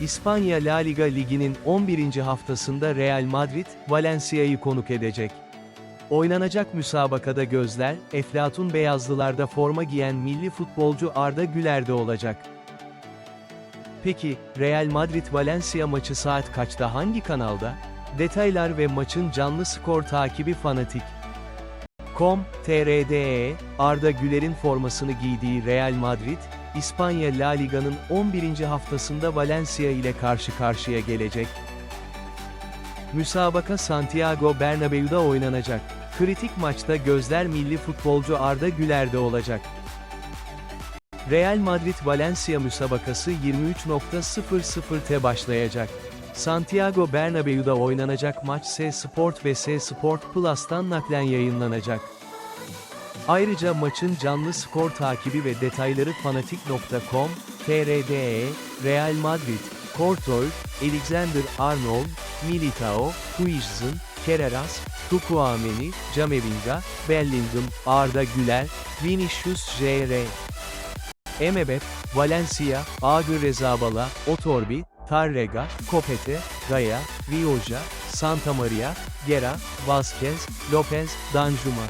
İspanya La Liga Ligi'nin 11. haftasında Real Madrid, Valencia'yı konuk edecek. Oynanacak müsabakada gözler, Eflatun Beyazlılar'da forma giyen milli futbolcu Arda Güler'de olacak. Peki, Real Madrid-Valencia maçı saat kaçta hangi kanalda? Detaylar ve maçın canlı skor takibi fanatik. Com, TRDE, Arda Güler'in formasını giydiği Real Madrid, İspanya La Liga'nın 11. haftasında Valencia ile karşı karşıya gelecek. Müsabaka Santiago Bernabeu'da oynanacak. Kritik maçta gözler milli futbolcu Arda Güler'de olacak. Real Madrid-Valencia müsabakası 23.00'te başlayacak. Santiago Bernabeu'da oynanacak maç S Sport ve S Sport Plus'tan naklen yayınlanacak. Ayrıca maçın canlı skor takibi ve detayları fanatik.com, TRDE, Real Madrid, Courtois, Alexander Arnold, Militao, Huijsen, Kereras, Tukuameni, Camavinga, Bellingham, Arda Güler, Vinicius Jr. Emebep, Valencia, Agür Rezabala, Otorbi, Tarrega, Copete, Gaya, Rioja, Santa Maria, Gera, Vazquez, Lopez, Danjuma.